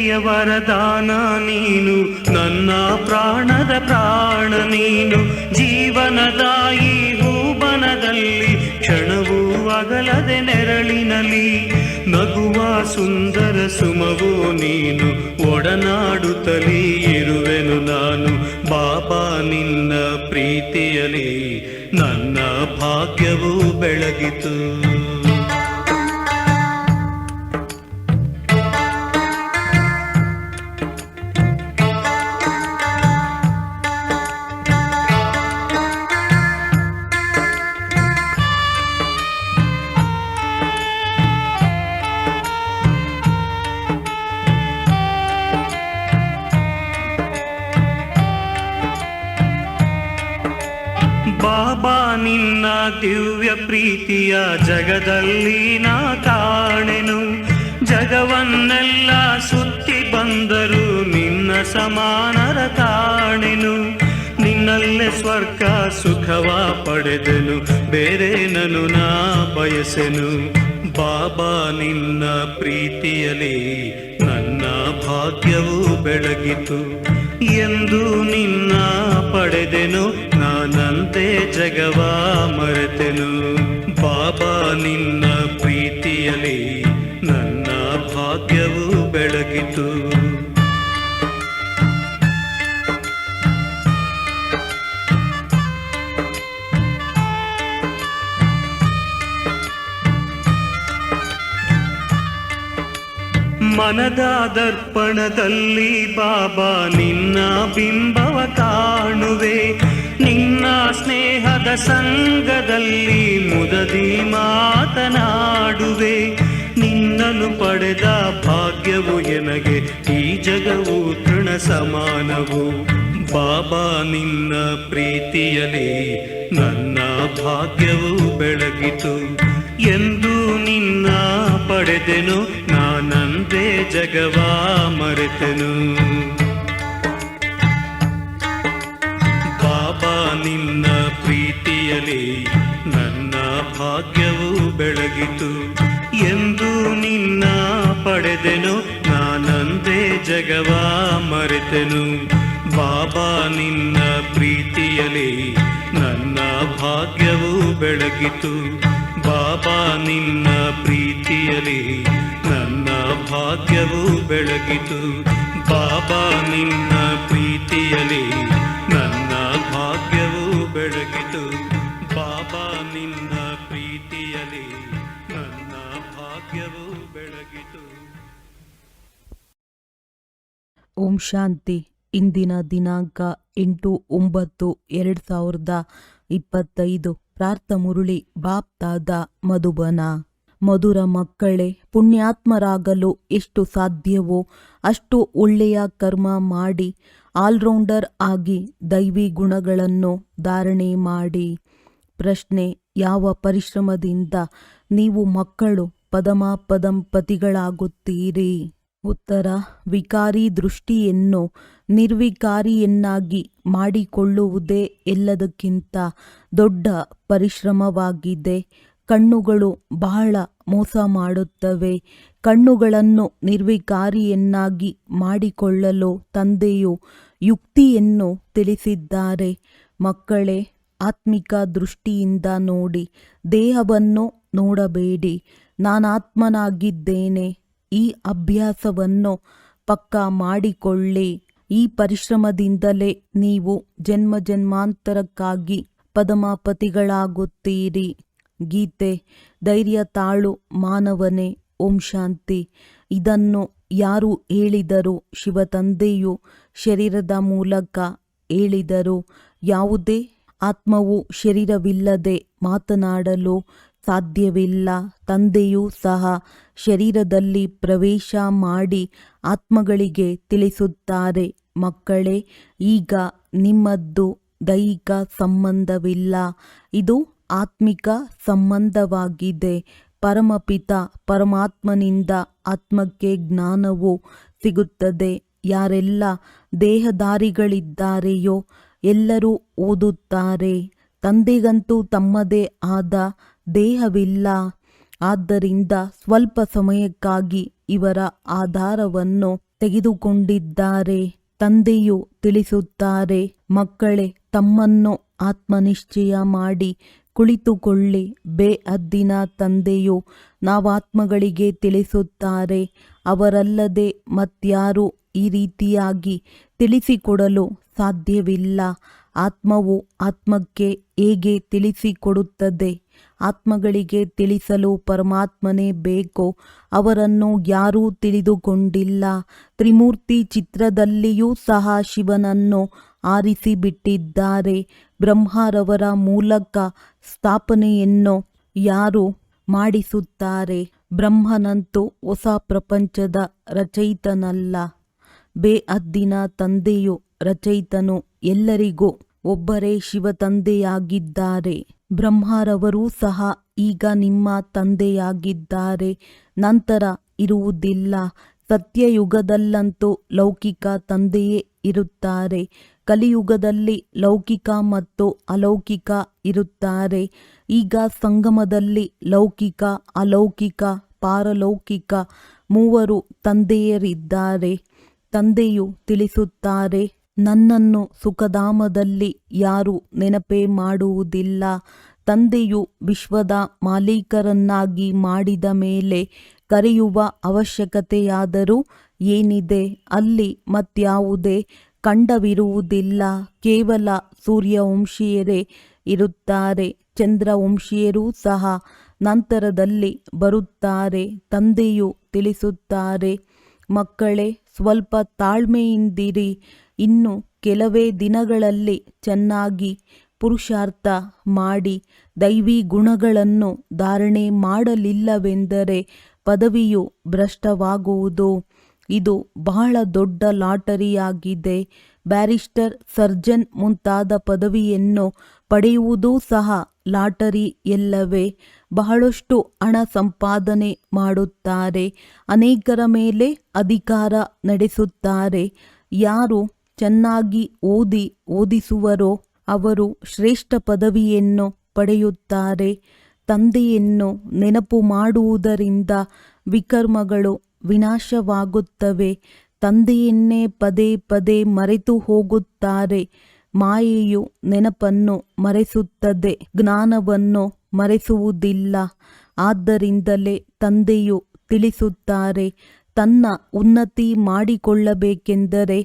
ದೃಢಭಕ್ತಿಯ ವರದಾನ ನೀನು, ನನ್ನ ಪ್ರಾಣದ ಪ್ರಾಣ ನೀನು. ಜೀವನದಾಯಿ ಹೂಬನದಲ್ಲಿ, ಕ್ಷಣವೂ ಅಗಲದೆ ನೆರಳಿನಲಿ. ನಗುವ ಸುಂದರ ಸುಮವೋ ನೀನು, ಒಡನಾಡುತ್ತಲೇ ಇರುವೆನು ನಾನು. ಬಾಬಾ ನಿನ್ನ ಪ್ರೀತಿಯಲಿ ನನ್ನ ಭಾಗ್ಯವೂ ಬೆಳಗಿತು. ನಿನ್ನ ದಿವ್ಯ ಪ್ರೀತಿಯ ಜಗದಲ್ಲಿ ನಾ ಕಾಣೆನು. ಜಗವನ್ನೆಲ್ಲ ಸುತ್ತಿ ಬಂದರು ನಿನ್ನ ಸಮಾನರ ಕಾಣೆನು. ನಿನ್ನಲ್ಲೇ ಸ್ವರ್ಗ ಸುಖವ ಪಡೆದೆನು. ಬೇರೆ ನನು ನಾ ಬಯಸೆನು. ಬಾಬಾ, ನಿನ್ನ ಪ್ರೀತಿಯಲ್ಲಿ ನನ್ನ ಭಾಗ್ಯವೂ ಬೆಳಗಿತು. ಎಂದು ನಿನ್ನ ಪಡೆದೆನು. ನಾನಂತೆ ಜಗವ ಮರೆತೆನು. ಬಾಬಾ ನಿನ್ನ ಪ್ರೀತಿಯಲಿ ಮನದ ದರ್ಪಣದಲ್ಲಿ ಬಾಬಾ, ನಿನ್ನ ಬಿಂಬವ ಕಾಣುವೆ. ನಿನ್ನ ಸ್ನೇಹದ ಸಂಗದಲ್ಲಿ ಮುದದಿ ಮಾತನಾಡುವೆ. ನಿನ್ನನ್ನು ಪಡೆದ ಭಾಗ್ಯವು ಎನಗೆ, ಈ ಜಗವು ತೃಣ ಸಮಾನವು. ಬಾಬಾ, ನಿನ್ನ ಪ್ರೀತಿಯಲ್ಲಿ ನನ್ನ ಭಾಗ್ಯವು ಬೆಳಗಿತು. ಎಂದು ನಿನ್ನ ಪಡೆದೆನು ನಾನಂದೇ ಜಗವಾ ಮರೆತನು. ಬಾಬಾ ನಿನ್ನ ಪ್ರೀತಿಯಲಿ ನನ್ನ ಭಾಗ್ಯವು ಬೆಳಗಿತು. ಎಂದು ನಿನ್ನ ಪಡೆದೆನು ನಾನಂದೇ ಜಗವಾ ಮರೆತನು. ಬಾಬಾ ನಿನ್ನ ಪ್ರೀತಿಯಲಿ ನನ್ನ ಭಾಗ್ಯವು ಬೆಳಗಿತು. ಬಾಬಾ ನಿನ್ನ ಪ್ರೀತಿಯಲಿ ನನ್ನ ಭಾಗ್ಯವು ಬೆಳಗಿತು. ಬಾಬಾ ನಿನ್ನ ಪ್ರೀತಿಯಲಿ ನನ್ನ ಭಾಗ್ಯವು ಬೆಳಗಿತು. ಬಾಬಾ ನಿನ್ನ ಪ್ರೀತಿಯಲಿ ನನ್ನ ಭಾಗ್ಯವು ಬೆಳಗಿತು. ಓಂ ಶಾಂತಿ. ಇಂದಿನ ದಿನಾಂಕ ಎಂಟು ಒಂಬತ್ತು ಎರಡು ಸಾವಿರದ ಇಪ್ಪತ್ತೈದು. ಪ್ರಾರ್ಥ ಮುರುಳಿ ಬಾಪ್ತಾದ ಮಧುಬನ. ಮಧುರ ಮಕ್ಕಳೇ, ಪುಣ್ಯಾತ್ಮರಾಗಲು ಎಷ್ಟು ಸಾಧ್ಯವೋ, ಅಷ್ಟು ಒಳ್ಳೆಯ ಕರ್ಮ ಮಾಡಿ, ಆಲ್ರೌಂಡರ್ ಆಗಿ ದೈವಿ ಗುಣಗಳನ್ನು ಧಾರಣೆ ಮಾಡಿ. ಪ್ರಶ್ನೆ, ಯಾವ ಪರಿಶ್ರಮದಿಂದ ನೀವು ಮಕ್ಕಳು ಪದಮಾಪದಂಪತಿಗಳಾಗುತ್ತೀರಿ ಉತ್ತರ, ವಿಕಾರಿ ದೃಷ್ಟಿಯನ್ನು ನಿರ್ವಿಕಾರಿಯನ್ನಾಗಿ ಮಾಡಿಕೊಳ್ಳುವುದೇ ಎಲ್ಲದಕ್ಕಿಂತ ದೊಡ್ಡ ಪರಿಶ್ರಮವಾಗಿದೆ. ಕಣ್ಣುಗಳು ಬಹಳ ಮೋಸ ಮಾಡುತ್ತವೆ. ಕಣ್ಣುಗಳನ್ನು ನಿರ್ವಿಕಾರಿಯನ್ನಾಗಿ ಮಾಡಿಕೊಳ್ಳಲು ತಂದೆಯು ಯುಕ್ತಿಯನ್ನು ತಿಳಿಸಿದ್ದಾರೆ. ಮಕ್ಕಳೇ, ಆತ್ಮಿಕ ದೃಷ್ಟಿಯಿಂದ ನೋಡಿ, ದೇಹವನ್ನು ನೋಡಬೇಡಿ. ನಾನಾತ್ಮನಾಗಿದ್ದೇನೆ. ಈ ಅಭ್ಯಾಸವನ್ನು ಪಕ್ಕಾ ಮಾಡಿಕೊಳ್ಳಿ. ಈ ಪರಿಶ್ರಮದಿಂದಲೇ ನೀವು ಜನ್ಮ ಜನ್ಮಾಂತರಕ್ಕಾಗಿ ಪದಮಾಪತಿಗಳಾಗುತ್ತೀರಿ. ಗೀತೆ, ಧೈರ್ಯ ತಾಳು, ಮಾನವನೇ, ಓಂ ಶಾಂತಿ. ಇದನ್ನು ಯಾರು ಹೇಳಿದರು? ಶಿವತಂದೆಯು ಶರೀರದ ಮೂಲಕ ಹೇಳಿದರು. ಯಾವುದೇ ಆತ್ಮವು ಶರೀರವಿಲ್ಲದೆ ಮಾತನಾಡಲು ಸಾಧ್ಯವಿಲ್ಲ. ತಂದೆಯೂ ಸಹ ಶರೀರದಲ್ಲಿ ಪ್ರವೇಶ ಮಾಡಿ ಆತ್ಮಗಳಿಗೆ ತಿಳಿಸುತ್ತಾರೆ. ಮಕ್ಕಳೇ, ಈಗ ನಿಮ್ಮದ್ದು ದೈಹಿಕ ಸಂಬಂಧವಿಲ್ಲ. ಇದು ಆತ್ಮಿಕ ಸಂಬಂಧವಾಗಿದೆ. ಪರಮಪಿತ, ಪರಮಾತ್ಮನಿಂದ ಆತ್ಮಕ್ಕೆ ಜ್ಞಾನವು ಸಿಗುತ್ತದೆ. ಯಾರೆಲ್ಲ ದೇಹದಾರಿಗಳಿದ್ದಾರೆಯೋ ಎಲ್ಲರೂ ಓದುತ್ತಾರೆ. ತಂದೆಗಂತೂ ತಮ್ಮದೇ ಆದ ದೇಹವಿಲ್ಲ. ಆದ್ದರಿಂದ ಸ್ವಲ್ಪ ಸಮಯಕ್ಕಾಗಿ ಇವರ ಆಧಾರವನ್ನು ತೆಗೆದುಕೊಂಡಿದ್ದಾರೆ. ತಂದೆಯು ತಿಳಿಸುತ್ತಾರೆ, ಮಕ್ಕಳೇ, ತಮ್ಮನ್ನು ಆತ್ಮನಿಶ್ಚಯ ಮಾಡಿ ಕುಳಿತುಕೊಳ್ಳಿ. ಬೇಅದ್ದಿನ ತಂದೆಯು ನಾವಾತ್ಮಗಳಿಗೆ ತಿಳಿಸುತ್ತಾರೆ. ಅವರಲ್ಲದೆ ಮತ್ಯಾರು ಈ ರೀತಿಯಾಗಿ ತಿಳಿಸಿಕೊಡಲು ಸಾಧ್ಯವಿಲ್ಲ. ಆತ್ಮವು ಆತ್ಮಕ್ಕೆ ಹೇಗೆ ತಿಳಿಸಿಕೊಡುತ್ತದೆ? ಆತ್ಮಗಳಿಗೆ ತಿಳಿಸಲು ಪರಮಾತ್ಮನೇ ಬೇಕು? ಅವರನ್ನು ಯಾರೂ ತಿಳಿದುಕೊಂಡಿಲ್ಲ. ತ್ರಿಮೂರ್ತಿ ಚಿತ್ರದಲ್ಲಿಯೂ ಸಹ ಶಿವನನ್ನು ಆರಿಸಿಬಿಟ್ಟಿದ್ದಾರೆ. ಬ್ರಹ್ಮರವರ ಮೂಲಕ ಸ್ಥಾಪನೆಯನ್ನು ಯಾರು ಮಾಡಿಸುತ್ತಾರೆ? ಬ್ರಹ್ಮನಂತೂ ಹೊಸ ಪ್ರಪಂಚದ ರಚಯಿತನಲ್ಲ. ಬೇಅದ್ದಿನ ತಂದೆಯು ರಚಯಿತನು ಎಲ್ಲರಿಗೂ ಒಬ್ಬರೇ ಶಿವ ತಂದೆಯಾಗಿದ್ದಾರೆ ಬ್ರಹ್ಮರವರೂ ಸಹ ಈಗ ನಿಮ್ಮ ತಂದೆಯಾಗಿದ್ದಾರೆ. ನಂತರ ಇರುವುದಿಲ್ಲ. ಸತ್ಯಯುಗದಲ್ಲಂತೂ ಲೌಕಿಕ ತಂದೆಯೇ ಇರುತ್ತಾರೆ. ಕಲಿಯುಗದಲ್ಲಿ ಲೌಕಿಕ ಮತ್ತು ಅಲೌಕಿಕ ಇರುತ್ತಾರೆ. ಈಗ ಸಂಗಮದಲ್ಲಿ ಲೌಕಿಕ, ಅಲೌಕಿಕ, ಪಾರಲೌಕಿಕ ಮೂವರು ತಂದೆಯರಿದ್ದಾರೆ. ತಂದೆಯು ತಿಳಿಸುತ್ತಾರೆ ನನ್ನನ್ನು ಸುಖಧಾಮದಲ್ಲಿ ಯಾರು ನೆನಪೇ ಮಾಡುವುದಿಲ್ಲ. ತಂದೆಯು ವಿಶ್ವದ ಮಾಲೀಕರನ್ನಾಗಿ ಮಾಡಿದ ಮೇಲೆ ಕರೆಯುವ ಅವಶ್ಯಕತೆಯಾದರೂ ಏನಿದೆ? ಅಲ್ಲಿ ಮತ್ಯಾವುದೇ ಕಂಡವಿರುವುದಿಲ್ಲ. ಕೇವಲ ಸೂರ್ಯವಂಶೀಯರೇ ಇರುತ್ತಾರೆ, ಚಂದ್ರವಂಶೀಯರೂ ಸಹ ನಂತರದಲ್ಲಿ ಬರುತ್ತಾರೆ, ತಂದೆಯು ತಿಳಿಸುತ್ತಾರೆ. ಮಕ್ಕಳೇ, ಸ್ವಲ್ಪ ತಾಳ್ಮೆಯಿಂದಿರಿ. ಇನ್ನು ಕೆಲವೇ ದಿನಗಳಲ್ಲಿ ಚೆನ್ನಾಗಿ ಪುರುಷಾರ್ಥ ಮಾಡಿ ದೈವಿ ಗುಣಗಳನ್ನು ಧಾರಣೆ ಮಾಡಲಿಲ್ಲವೆಂದರೆ ಪದವಿಯು ಭ್ರಷ್ಟವಾಗುವುದು. ಇದು ಬಹಳ ದೊಡ್ಡ ಲಾಟರಿಯಾಗಿದೆ. ಬ್ಯಾರಿಸ್ಟರ್ ಸರ್ಜನ್ ಮುಂತಾದ ಪದವಿಯನ್ನು ಪಡೆಯುವುದೂ ಸಹ ಲಾಟರಿ ಎಲ್ಲವೇ ಬಹಳಷ್ಟು ಹಣ ಸಂಪಾದನೆ ಮಾಡುತ್ತಾರೆ. ಅನೇಕರ ಮೇಲೆ ಅಧಿಕಾರ ನಡೆಸುತ್ತಾರೆ. ಯಾರು ಚೆನ್ನಾಗಿ ಓದಿ ಓದಿಸುವರೋ ಅವರು ಶ್ರೇಷ್ಠ ಪದವಿಯನ್ನು ಪಡೆಯುತ್ತಾರೆ. ತಂದೆಯನ್ನು ನೆನಪು ಮಾಡುವುದರಿಂದ ವಿಕರ್ಮಗಳು ವಿನಾಶವಾಗುತ್ತವೆ. ತಂದೆಯನ್ನೇ ಪದೇ ಪದೇ ಮರೆತು ಹೋಗುತ್ತಾರೆ. ಮಾಯೆಯು ನೆನಪನ್ನು ಮರೆಸುತ್ತದೆ, ಜ್ಞಾನವನ್ನು ಮರೆಸುವುದಿಲ್ಲ. ಆದ್ದರಿಂದಲೇ ತಂದೆಯು ತಿಳಿಸುತ್ತಾರೆ, ತನ್ನ ಉನ್ನತಿ ಮಾಡಿಕೊಳ್ಳಬೇಕೆಂದರೆ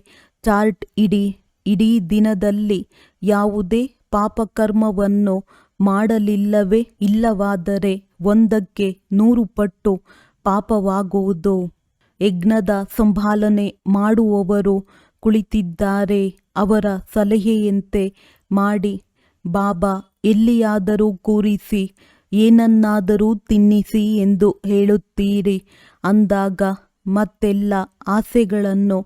ಚಾರ್ಟ್ ಇಡಿ, ಇಡೀ ದಿನದಲ್ಲಿ ಯಾವುದೇ ಪಾಪಕರ್ಮವನ್ನು ಮಾಡಲಿಲ್ಲವೇ ಇಲ್ಲವಾದರೆ ಒಂದಕ್ಕೆ ನೂರು ಪಟ್ಟು ಪಾಪವಾಗುವುದು. ಯಜ್ಞದ ಸಂಭಾಲನೆ ಮಾಡುವವರು ಕುಳಿತಿದ್ದಾರೆ, ಅವರ ಸಲಹೆಯಂತೆ ಮಾಡಿ. ಬಾಬಾ, ಎಲ್ಲಿಯಾದರೂ ಕೂರಿಸಿ, ಏನನ್ನಾದರೂ ತಿನ್ನಿಸಿ ಎಂದು ಹೇಳುತ್ತೀರಿ. ಅಂದಾಗ ಮತ್ತೆಲ್ಲ ಆಸೆಗಳನ್ನು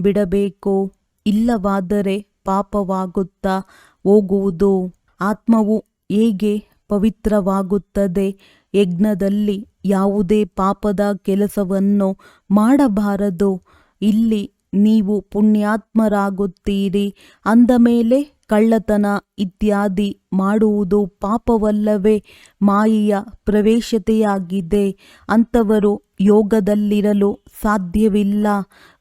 ಬಿಡಬೇಕು? ಇಲ್ಲವಾದರೆ ಪಾಪವಾಗುತ್ತಾ ಹೋಗುವುದು? ಆತ್ಮವು ಹೇಗೆ ಪವಿತ್ರವಾಗುತ್ತದೆ? ಯಜ್ಞದಲ್ಲಿ ಯಾವುದೇ ಪಾಪದ ಕೆಲಸವನ್ನು ಮಾಡಬಾರದು. ಇಲ್ಲಿ ನೀವು ಪುಣ್ಯಾತ್ಮರಾಗುತ್ತೀರಿ. ಅಂದ ಮೇಲೆ ಕಳ್ಳತನ ಇತ್ಯಾದಿ ಮಾಡುವುದು ಪಾಪವಲ್ಲವೇ? ಮಾಯೆಯ ಪ್ರವೇಶತೆಯಾಗಿದೆ. ಅಂಥವರು ಯೋಗದಲ್ಲಿರಲು ಸಾಧ್ಯವಿಲ್ಲ.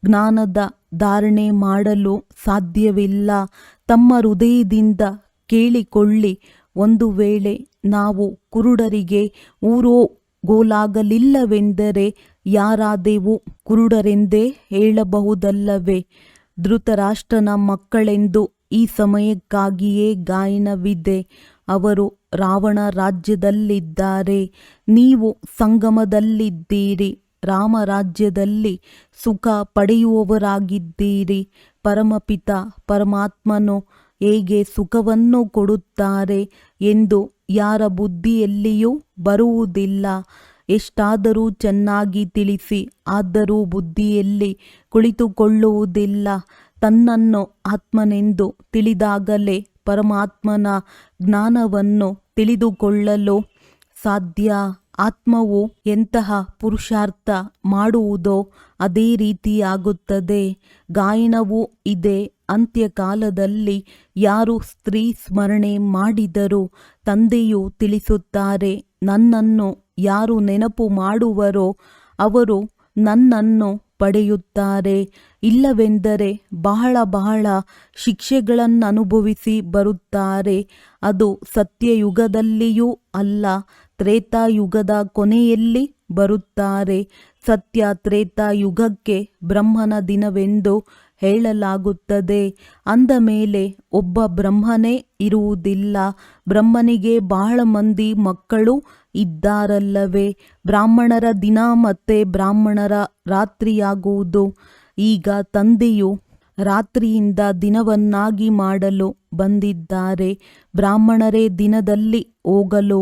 ಜ್ಞಾನದ ಧಾರಣೆ ಮಾಡಲು ಸಾಧ್ಯವಿಲ್ಲ. ತಮ್ಮ ಹೃದಯದಿಂದ ಕೇಳಿಕೊಳ್ಳಿ. ಒಂದು ವೇಳೆ ನಾವು ಕುರುಡರಿಗೆ ಊರೋ ಗೋಲಾಗಲಿಲ್ಲವೆಂದರೆ ಯಾರಾದೆವು ಕುರುಡರೆಂದೇ ಹೇಳಬಹುದಲ್ಲವೇ? ಧೃತರಾಷ್ಟ್ರನ ಮಕ್ಕಳೆಂದು ಈ ಸಮಯಕ್ಕಾಗಿಯೇ ಗಾಯನವಿದೆ. ಅವರು ರಾವಣ ರಾಜ್ಯದಲ್ಲಿದ್ದಾರೆ. ನೀವು ಸಂಗಮದಲ್ಲಿದ್ದೀರಿ. ರಾಮರಾಜ್ಯದಲ್ಲಿ ಸುಖ ಪಡೆಯುವವರಾಗಿದ್ದೀರಿ. ಪರಮಪಿತ ಪರಮಾತ್ಮನು ಹೇಗೆ ಸುಖವನ್ನು ಕೊಡುತ್ತಾರೆ ಎಂದು ಯಾರ ಬುದ್ಧಿಯಲ್ಲಿಯೂ ಬರುವುದಿಲ್ಲ. ಎಷ್ಟಾದರೂ ಚೆನ್ನಾಗಿ ತಿಳಿಸಿ, ಆದರೂ ಬುದ್ಧಿಯಲ್ಲಿ ಕುಳಿತುಕೊಳ್ಳುವುದಿಲ್ಲ. ತನ್ನನ್ನು ಆತ್ಮನೆಂದು ತಿಳಿದಾಗಲೇ ಪರಮಾತ್ಮನ ಜ್ಞಾನವನ್ನು ತಿಳಿದುಕೊಳ್ಳಲು ಸಾಧ್ಯ. ಆತ್ಮವು ಎಂತಹ ಪುರುಷಾರ್ಥ ಮಾಡುವುದೋ ಅದೇ ರೀತಿಯಾಗುತ್ತದೆ. ಗಾಯನವೂ ಇದೆ. ಅಂತ್ಯಕಾಲದಲ್ಲಿ ಯಾರು ಸ್ತ್ರೀ ಸ್ಮರಣೆ ಮಾಡಿದರೂ ತಂದೆಯು ತಿಳಿಸುತ್ತಾರೆ, ನನ್ನನ್ನು ಯಾರು ನೆನಪು ಮಾಡುವರೋ ಅವರು ನನ್ನನ್ನು ಪಡೆಯುತ್ತಾರೆ. ಇಲ್ಲವೆಂದರೆ ಬಹಳ ಬಹಳ ಶಿಕ್ಷೆಗಳನ್ನನುಭವಿಸಿ ಬರುತ್ತಾರೆ. ಅದು ಸತ್ಯಯುಗದಲ್ಲಿಯೂ ಅಲ್ಲ. ತ್ರೇತಾಯುಗದ ಕೊನೆಯಲ್ಲಿ ಬರುತ್ತಾರೆ. ಸತ್ಯ ತ್ರೇತಾಯುಗಕ್ಕೆ ಬ್ರಹ್ಮನ ದಿನವೆಂದು ಹೇಳಲಾಗುತ್ತದೆ. ಅಂದ ಮೇಲೆ ಒಬ್ಬ ಬ್ರಹ್ಮನೇ ಇರುವುದಿಲ್ಲ. ಬ್ರಹ್ಮನಿಗೆ ಬಹಳ ಮಂದಿ ಮಕ್ಕಳು ಇದ್ದಾರಲ್ಲವೇ. ಬ್ರಾಹ್ಮಣರ ದಿನ ಮತ್ತೆ ಬ್ರಾಹ್ಮಣರ ರಾತ್ರಿಯಾಗುವುದು. ಈಗ ತಂದೆಯು ರಾತ್ರಿಯಿಂದ ದಿನವನ್ನಾಗಿ ಮಾಡಲು ಬಂದಿದ್ದಾರೆ. ಬ್ರಾಹ್ಮಣರೇ ದಿನದಲ್ಲಿ ಹೋಗಲು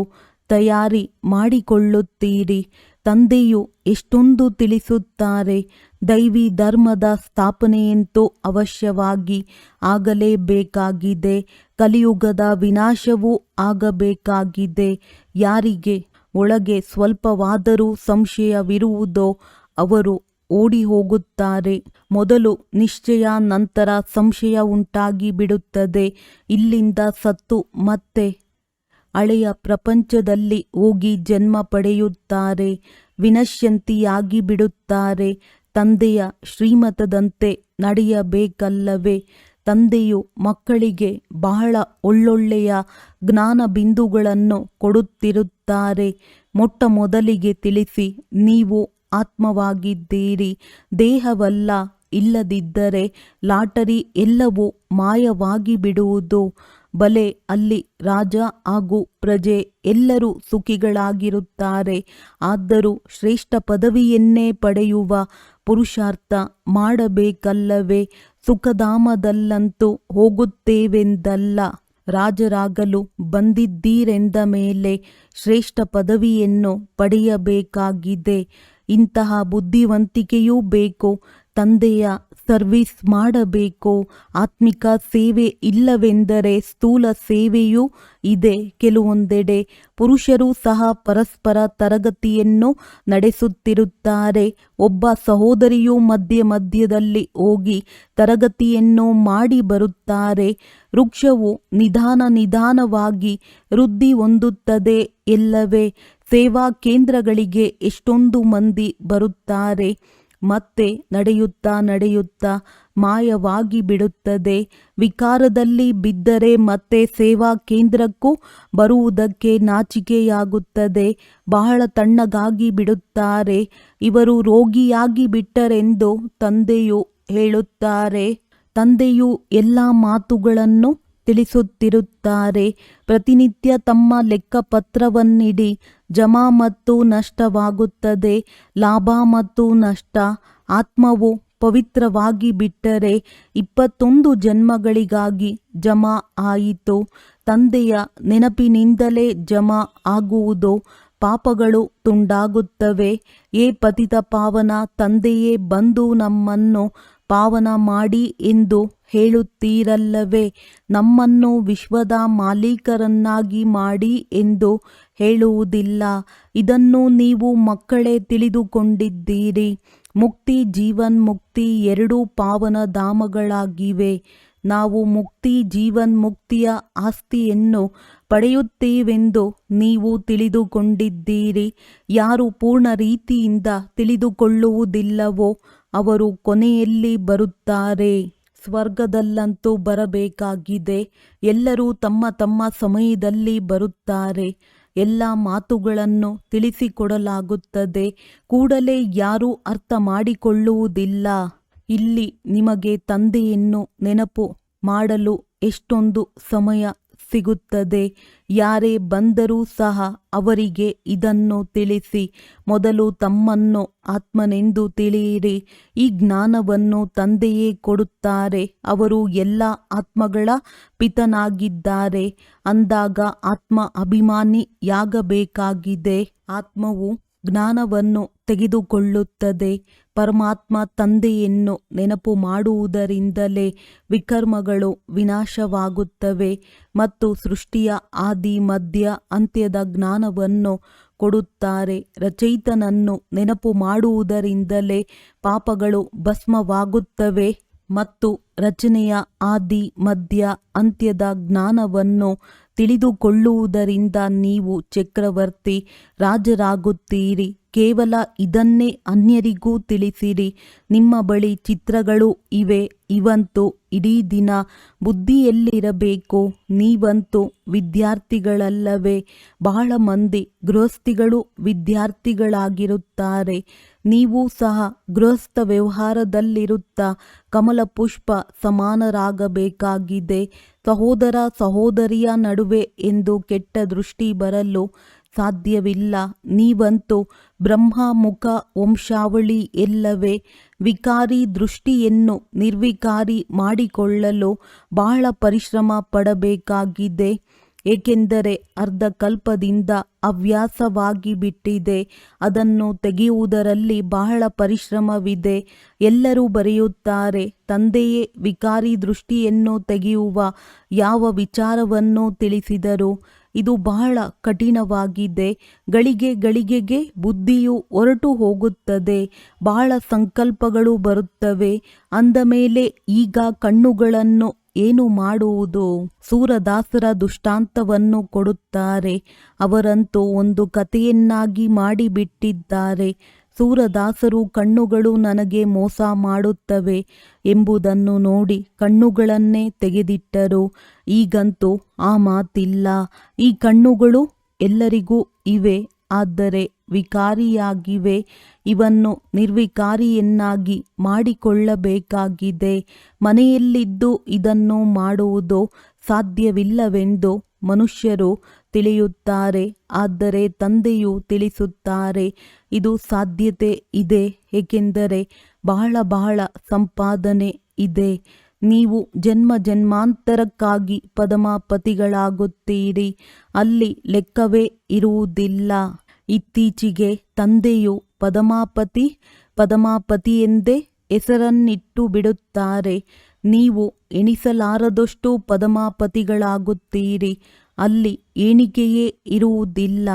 ತಯಾರಿ ಮಾಡಿಕೊಳ್ಳುತ್ತೀರಿ. ತಂದೆಯು ಎಷ್ಟೊಂದು ತಿಳಿಸುತ್ತಾರೆ. ದೈವಿ ಧರ್ಮದ ಸ್ಥಾಪನೆಯಂತೂ ಅವಶ್ಯವಾಗಿ ಆಗಲೇಬೇಕಾಗಿದೆ. ಕಲಿಯುಗದ ವಿನಾಶವೂ ಆಗಬೇಕಾಗಿದೆ. ಯಾರಿಗೆ ಒಳಗೆ ಸ್ವಲ್ಪವಾದರೂ ಸಂಶಯವಿರುವುದೋ ಅವರು ಓಡಿ ಹೋಗುತ್ತಾರೆ ಮೊದಲು ನಿಶ್ಚಯ, ನಂತರ ಸಂಶಯ ಉಂಟಾಗಿ ಬಿಡುತ್ತದೆ ಇಲ್ಲಿಂದ ಸತ್ತು ಮತ್ತೆ ಹಳೆಯ ಪ್ರಪಂಚದಲ್ಲಿ ಹೋಗಿ ಜನ್ಮ ಪಡೆಯುತ್ತಾರೆ, ವಿನಶ್ಯಂತಿಯಾಗಿ ಬಿಡುತ್ತಾರೆ. ತಂದೆಯ ಶ್ರೀಮತದಂತೆ ನಡೆಯಬೇಕಲ್ಲವೇ? ತಂದೆಯು ಮಕ್ಕಳಿಗೆ ಬಹಳ ಒಳ್ಳೊಳ್ಳೆಯ ಜ್ಞಾನ ಬಿಂದುಗಳನ್ನು ಕೊಡುತ್ತಿರುತ್ತಾರೆ. ಮೊಟ್ಟ ಮೊದಲಿಗೆ ತಿಳಿಸಿ, ನೀವು ಆತ್ಮವಾಗಿದ್ದೀರಿ, ದೇಹವಲ್ಲ ಇಲ್ಲದಿದ್ದರೆ ಲಾಟರಿ ಎಲ್ಲವೂ ಮಾಯವಾಗಿ ಬಿಡುವುದು ಬಲೆ, ಅಲ್ಲಿ ರಾಜ ಹಾಗೂ ಪ್ರಜೆ ಎಲ್ಲರೂ ಸುಖಿಗಳಾಗಿರುತ್ತಾರೆ. ಆದರೂ ಶ್ರೇಷ್ಠ ಪದವಿಯನ್ನೇ ಪಡೆಯುವ ಪುರುಷಾರ್ಥ ಮಾಡಬೇಕಲ್ಲವೇ? ಸುಖಧಾಮದಲ್ಲಂತೂ ಹೋಗುತ್ತೇವೆಂದಲ್ಲ. ರಾಜರಾಗಲು ಬಂದಿದ್ದೀರೆಂದ ಮೇಲೆ ಶ್ರೇಷ್ಠ ಪದವಿಯನ್ನು ಪಡೆಯಬೇಕಾಗಿದೆ. ಇಂತಹ ಬುದ್ಧಿವಂತಿಕೆಯೂ ಬೇಕು. ತಂದೆಯ ಸರ್ವಿಸ್ ಮಾಡಬೇಕು. ಆತ್ಮಿಕ ಸೇವೆ ಇಲ್ಲವೆಂದರೆ ಸ್ಥೂಲ ಸೇವೆಯೂ ಇದೆ. ಕೆಲವೊಂದೆಡೆ ಪುರುಷರು ಸಹ ಪರಸ್ಪರ ತರಗತಿಯನ್ನು ನಡೆಸುತ್ತಿರುತ್ತಾರೆ. ಒಬ್ಬ ಸಹೋದರಿಯು ಮಧ್ಯ ಮಧ್ಯದಲ್ಲಿ ಹೋಗಿ ತರಗತಿಯನ್ನು ಮಾಡಿ ಬರುತ್ತಾರೆ. ವೃಕ್ಷವು ನಿಧಾನ ನಿಧಾನವಾಗಿ ವೃದ್ಧಿ ಹೊಂದುತ್ತದೆ ಎಲ್ಲವೇ. ಸೇವಾ ಕೇಂದ್ರಗಳಿಗೆ ಎಷ್ಟೊಂದು ಮಂದಿ ಬರುತ್ತಾರೆ. ಮತ್ತೆ ನಡೆಯುತ್ತಾ ನಡೆಯುತ್ತಾ ಮಾಯವಾಗಿ ಬಿಡುತ್ತದೆ. ವಿಕಾರದಲ್ಲಿ ಬಿದ್ದರೆ ಮತ್ತೆ ಸೇವಾ ಕೇಂದ್ರಕ್ಕೂ ಬರುವುದಕ್ಕೆ ನಾಚಿಕೆಯಾಗುತ್ತದೆ. ಬಹಳ ತಣ್ಣಗಾಗಿ ಬಿಡುತ್ತಾರೆ. ಇವರು ರೋಗಿಯಾಗಿ ಬಿಟ್ಟರೆಂದು ತಂದೆಯು ಹೇಳುತ್ತಾರೆ. ತಂದೆಯು ಎಲ್ಲ ಮಾತುಗಳನ್ನು ತಿಳಿಸುತ್ತಿರುತ್ತಾರೆ. ಪ್ರತಿನಿತ್ಯ ತಮ್ಮ ಲೆಕ್ಕಪತ್ರವನ್ನಿಡಿ ಜಮಾ ಮತ್ತು ನಷ್ಟವಾಗುತ್ತದೆ. ಲಾಭ ಮತ್ತು ನಷ್ಟ ಆತ್ಮವು ಪವಿತ್ರವಾಗಿ ಬಿಟ್ಟರೆ ಇಪ್ಪತ್ತೊಂದು ಜನ್ಮಗಳಿಗಾಗಿ ಜಮಾ ಆಯಿತು. ತಂದೆಯ ನೆನಪಿನಿಂದಲೇ ಜಮಾ ಆಗುವುದು. ಪಾಪಗಳು ತುಂಡಾಗುತ್ತವೆ. ಏ ಪತಿತ ಪಾವನ, ತಂದೆಯೇ ಬಂದು ನಮ್ಮನ್ನು ಪಾವನ ಮಾಡಿ ಎಂದು ಹೇಳುತ್ತೀರಲ್ಲವೇ? ನಮ್ಮನ್ನು ವಿಶ್ವದ ಮಾಲೀಕರನ್ನಾಗಿ ಮಾಡಿ ಎಂದು ಹೇಳುವುದಿಲ್ಲ. ಇದನ್ನು ನೀವು ಮಕ್ಕಳೇ ತಿಳಿದುಕೊಂಡಿದ್ದೀರಿ. ಮುಕ್ತಿ ಜೀವನ್ ಮುಕ್ತಿ ಎರಡೂ ಪಾವನ ಧಾಮಗಳಾಗಿವೆ. ನಾವು ಮುಕ್ತಿ ಜೀವನ್ ಮುಕ್ತಿಯ ಆಸ್ತಿಯನ್ನು ಪಡೆಯುತ್ತೇವೆಂದು ನೀವು ತಿಳಿದುಕೊಂಡಿದ್ದೀರಿ. ಯಾರು ಪೂರ್ಣ ರೀತಿಯಿಂದ ತಿಳಿದುಕೊಳ್ಳುವುದಿಲ್ಲವೋ ಅವರು ಕೊನೆಯಲ್ಲಿ ಬರುತ್ತಾರೆ. ಸ್ವರ್ಗದಲ್ಲಂತೂ ಬರಬೇಕಾಗಿದೆ. ಎಲ್ಲರೂ ತಮ್ಮ ತಮ್ಮ ಸಮಯದಲ್ಲಿ ಬರುತ್ತಾರೆ. ಎಲ್ಲ ಮಾತುಗಳನ್ನು ತಿಳಿಸಿಕೊಡಲಾಗುತ್ತದೆ. ಕೂಡಲೇ ಯಾರೂ ಅರ್ಥ ಮಾಡಿಕೊಳ್ಳುವುದಿಲ್ಲ ಇಲ್ಲಿ ನಿಮಗೆ ತಂದೆಯನ್ನು ನೆನಪು ಮಾಡಲು ಎಷ್ಟೊಂದು ಸಮಯ ಸಿಗುತ್ತದೆ. ಯಾರೇ ಬಂದರೂ ಸಹ ಅವರಿಗೆ ಇದನ್ನು ತಿಳಿಸಿ, ಮೊದಲು ತಮ್ಮನ್ನು ಆತ್ಮನೆಂದು ತಿಳಿಯಿರಿ. ಈ ಜ್ಞಾನವನ್ನು ತಂದೆಯೇ ಕೊಡುತ್ತಾರೆ. ಅವರು ಎಲ್ಲ ಆತ್ಮಗಳ ಪಿತನಾಗಿದ್ದಾರೆ. ಅಂದಾಗ ಆತ್ಮ ಅಭಿಮಾನಿಯಾಗಬೇಕಾಗಿದೆ. ಆತ್ಮವು ಜ್ಞಾನವನ್ನು ತೆಗೆದುಕೊಳ್ಳುತ್ತದೆ. ಪರಮಾತ್ಮ ತಂದೆಯನ್ನು ನೆನಪು ಮಾಡುವುದರಿಂದಲೇ ವಿಕರ್ಮಗಳು ವಿನಾಶವಾಗುತ್ತವೆ ಮತ್ತು ಸೃಷ್ಟಿಯ ಆದಿ, ಮಧ್ಯ, ಅಂತ್ಯದ ಜ್ಞಾನವನ್ನು ಕೊಡುತ್ತಾರೆ. ರಚಯಿತನನ್ನು ನೆನಪು ಮಾಡುವುದರಿಂದಲೇ ಪಾಪಗಳು ಭಸ್ಮವಾಗುತ್ತವೆ. ಮತ್ತು ರಚನೆಯ ಆದಿ, ಮಧ್ಯ, ಅಂತ್ಯದ ಜ್ಞಾನವನ್ನು ತಿಳಿದುಕೊಳ್ಳುವುದರಿಂದ ನೀವು ಚಕ್ರವರ್ತಿ ರಾಜರಾಗುತ್ತೀರಿ. ಕೇವಲ ಇದನ್ನೇ ಅನ್ಯರಿಗೂ ತಿಳಿಸಿರಿ. ನಿಮ್ಮ ಬಳಿ ಚಿತ್ರಗಳು ಇವೆ. ಇವಂತೂ ಇಡೀ ದಿನ ಬುದ್ಧಿಯಲ್ಲಿರಬೇಕು. ನೀವಂತೂ ವಿದ್ಯಾರ್ಥಿಗಳಲ್ಲವೇ. ಬಹಳ ಮಂದಿ ಗೃಹಸ್ಥಿಗಳು ವಿದ್ಯಾರ್ಥಿಗಳಾಗಿರುತ್ತಾರೆ. ನೀವು ಸಹ ಗೃಹಸ್ಥ ವ್ಯವಹಾರದಲ್ಲಿರುತ್ತಾ ಕಮಲ ಪುಷ್ಪ ಸಮಾನರಾಗಬೇಕಾಗಿದೆ. ಸಹೋದರ ಸಹೋದರಿಯ ನಡುವೆ ಎಂದು ಕೆಟ್ಟ ದೃಷ್ಟಿ ಬರಲು ಸಾಧ್ಯವಿಲ್ಲ. ನೀವಂತೂ ಬ್ರಹ್ಮಮುಖ ವಂಶಾವಳಿ ಎಲ್ಲವೇ. ವಿಕಾರಿ ದೃಷ್ಟಿಯನ್ನು ನಿರ್ವಿಕಾರಿ ಮಾಡಿಕೊಳ್ಳಲು ಬಹಳ ಪರಿಶ್ರಮ ಪಡಬೇಕಾಗಿದೆ. ಏಕೆಂದರೆ ಅರ್ಧಕಲ್ಪದಿಂದ ಅವ್ಯಾಸವಾಗಿ ಬಿಟ್ಟಿದೆ. ಅದನ್ನು ತೆಗೆಯುವುದರಲ್ಲಿ ಬಹಳ ಪರಿಶ್ರಮವಿದೆ. ಎಲ್ಲರೂ ಬರೆಯುತ್ತಾರೆ, ತಂದೆಯೇ, ವಿಕಾರಿ ದೃಷ್ಟಿಯನ್ನು ತೆಗೆಯುವ ಯಾವ ವಿಚಾರವನ್ನು ತಿಳಿಸಿದರು? ಇದು ಬಹಳ ಕಠಿಣವಾಗಿದೆ. ಗಳಿಗೆ ಗಳಿಗೆಗೆ ಬುದ್ಧಿಯು ಹೊರಟು ಹೋಗುತ್ತದೆ. ಬಹಳ ಸಂಕಲ್ಪಗಳು ಬರುತ್ತವೆ. ಅಂದ ಮೇಲೆ ಈಗ ಕಣ್ಣುಗಳನ್ನು ಏನು ಮಾಡುವುದು? ಸೂರದಾಸರ ದುಷ್ಟಾಂತವನ್ನು ಕೊಡುತ್ತಾರೆ. ಅವರಂತೂ ಒಂದು ಕಥೆಯನ್ನಾಗಿ ಮಾಡಿಬಿಟ್ಟಿದ್ದಾರೆ. ಸೂರದಾಸರು ಕಣ್ಣುಗಳು ನನಗೆ ಮೋಸ ಮಾಡುತ್ತವೆ ಎಂಬುದನ್ನು ನೋಡಿ ಕಣ್ಣುಗಳನ್ನೇ ತೆಗೆದಿಟ್ಟರು. ಈಗಂತೂ ಆ ಮಾತಿಲ್ಲ. ಈ ಕಣ್ಣುಗಳು ಎಲ್ಲರಿಗೂ ಇವೆ. ಆದರೆ ವಿಕಾರಿಯಾಗಿವೆ. ಇವನ್ನು ನಿರ್ವಿಕಾರಿಯನ್ನಾಗಿ ಮಾಡಿಕೊಳ್ಳಬೇಕಾಗಿದೆ. ಮನೆಯಲ್ಲಿದ್ದು ಇದನ್ನು ಮಾಡುವುದು ಸಾಧ್ಯವಿಲ್ಲವೆಂದು ಮನುಷ್ಯರು ತಿಳಿಯುತ್ತಾರೆ. ಆದರೆ ತಂದೆಯು ತಿಳಿಸುತ್ತಾರೆ, ಇದು ಸಾಧ್ಯತೆ ಇದೆ, ಏಕೆಂದರೆ ಬಹಳ ಬಹಳ ಸಂಪಾದನೆ ಇದೆ. ನೀವು ಜನ್ಮ ಜನ್ಮಾಂತರಕ್ಕಾಗಿ ಪದಮಾಪತಿಗಳಾಗುತ್ತೀರಿ. ಅಲ್ಲಿ ಲೆಕ್ಕವೇ ಇರುವುದಿಲ್ಲ. ಇತ್ತೀಚೆಗೆ ತಂದೆಯು ಪದಮಾಪತಿ ಪದಮಾಪತಿ ಎಂದೇ ಹೆಸರನ್ನಿಟ್ಟು ಬಿಡುತ್ತಾರೆ. ನೀವು ಎಣಿಸಲಾರದಷ್ಟು ಪದಮಾಪತಿಗಳಾಗುತ್ತೀರಿ. ಅಲ್ಲಿ ಎಣಿಕೆಯೇ ಇರುವುದಿಲ್ಲ.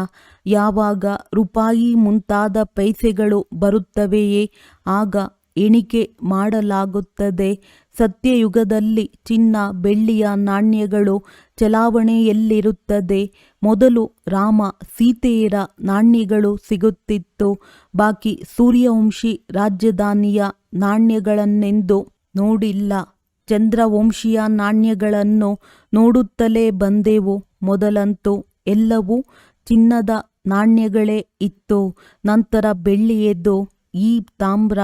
ಯಾವಾಗ ರೂಪಾಯಿ ಮುಂತಾದ ಪೈಸೆಗಳು ಬರುತ್ತವೆಯೇ, ಆಗ ಎಣಿಕೆ ಮಾಡಲಾಗುತ್ತದೆ. ಸತ್ಯಯುಗದಲ್ಲಿ ಚಿನ್ನ, ಬೆಳ್ಳಿಯ ನಾಣ್ಯಗಳು ಚಲಾವಣೆಯಲ್ಲಿರುತ್ತದೆ. ಮೊದಲು ರಾಮ ಸೀತೆಯರ ನಾಣ್ಯಗಳು ಸಿಗುತ್ತಿತ್ತು. ಬಾಕಿ ಸೂರ್ಯವಂಶಿ ರಾಜಧಾನಿಯ ನಾಣ್ಯಗಳನ್ನೆಂದು ನೋಡಿಲ್ಲ. ಚಂದ್ರವಂಶಿಯ ನಾಣ್ಯಗಳನ್ನು ನೋಡುತ್ತಲೇ ಬಂದೆವು. ಮೊದಲಂತೂ ಎಲ್ಲವೂ ಚಿನ್ನದ ನಾಣ್ಯಗಳೇ ಇತ್ತು. ನಂತರ ಬೆಳ್ಳಿಯದ್ದು ಈ ತಾಮ್ರ.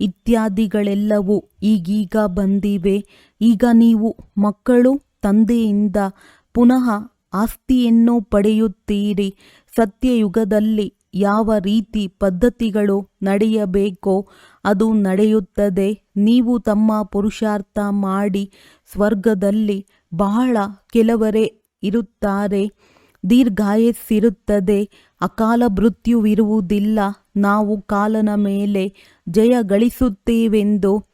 ಇತ್ಯಾದಿಗಳೆಲ್ಲವೂ ಈಗೀಗ ಬಂದಿವೆ. ಈಗ ನೀವು ಮಕ್ಕಳು ತಂದೆಯಿಂದ ಪುನಃ ಆಸ್ತಿಯನ್ನು ಪಡೆಯುತ್ತೀರಿ. ಸತ್ಯಯುಗದಲ್ಲಿ ಯಾವ ರೀತಿ ಪದ್ಧತಿಗಳು ನಡೆಯಬೇಕೋ ಅದು ನಡೆಯುತ್ತದೆ. ನೀವು ತಮ್ಮ ಪುರುಷಾರ್ಥ ಮಾಡಿ ಸ್ವರ್ಗದಲ್ಲಿ ಬಹಳ ಕೆಲವರೇ ಇರುತ್ತಾರೆ. ದೀರ್ಘಾಯಸ್ಸಿರುತ್ತದೆ. ಅಕಾಲ ಮೃತ್ಯುವಿರುವುದಿಲ್ಲ. ನಾವು ಕಾಲನ ಮೇಲೆ ಜಯ ಗಳಿಸುತ್ತೇವೆಂದು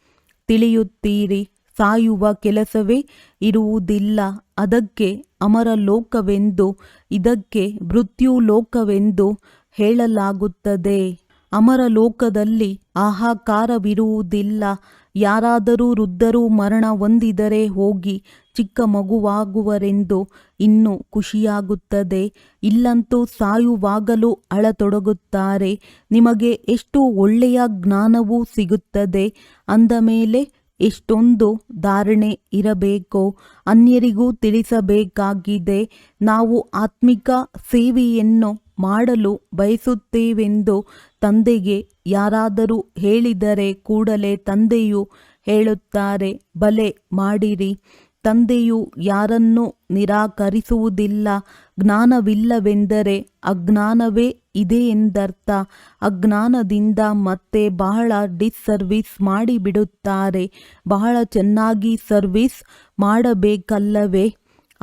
ತಿಳಿಯುತ್ತೀರಿ. ಸಾಯುವ ಕೆಲಸವೇ ಇರುವುದಿಲ್ಲ. ಅದಕ್ಕೆ ಅಮರ ಲೋಕವೆಂದು ಇದಕ್ಕೆ ಮೃತ್ಯುಲೋಕವೆಂದು ಹೇಳಲಾಗುತ್ತದೆ. ಅಮರ ಲೋಕದಲ್ಲಿ ಆಹಾಕಾರವಿರುವುದಿಲ್ಲ. ಯಾರಾದರೂ ವೃದ್ಧರು ಮರಣ ಹೊಂದಿದರೆ ಹೋಗಿ ಚಿಕ್ಕ ಮಗುವಾಗುವರೆಂದು ಇನ್ನೂ ಖುಷಿಯಾಗುತ್ತದೆ. ಇಲ್ಲಂತೂ ಸಾಯುವಾಗಲೂ ಅಳತೊಡಗುತ್ತಾರೆ. ನಿಮಗೆ ಎಷ್ಟು ಒಳ್ಳೆಯ ಜ್ಞಾನವೂ ಸಿಗುತ್ತದೆ. ಅಂದ ಮೇಲೆ ಎಷ್ಟೊಂದು ಧಾರಣೆ ಇರಬೇಕು, ಅನ್ಯರಿಗೂ ತಿಳಿಸಬೇಕಾಗಿದೆ. ನಾವು ಆತ್ಮಿಕ ಸೇವೆಯನ್ನು ಮಾಡಲು ಬಯಸುತ್ತೇವೆಂದು ತಂದೆಗೆ ಯಾರಾದರೂ ಹೇಳಿದರೆ ಕೂಡಲೇ ತಂದೆಯು ಹೇಳುತ್ತಾರೆ, ಬಲೆ ಮಾಡಿರಿ. ತಂದೆಯು ಯಾರನ್ನು ನಿರಾಕರಿಸುವುದಿಲ್ಲ. ಜ್ಞಾನವಿಲ್ಲವೆಂದರೆ ಅಜ್ಞಾನವೇ ಇದೆ ಎಂದರ್ಥ. ಅಜ್ಞಾನದಿಂದ ಮತ್ತೆ ಬಹಳ ಡಿಸ್ಸರ್ವಿಸ್ ಮಾಡಿಬಿಡುತ್ತಾರೆ. ಬಹಳ ಚೆನ್ನಾಗಿ ಸರ್ವಿಸ್ ಮಾಡಬೇಕಲ್ಲವೇ?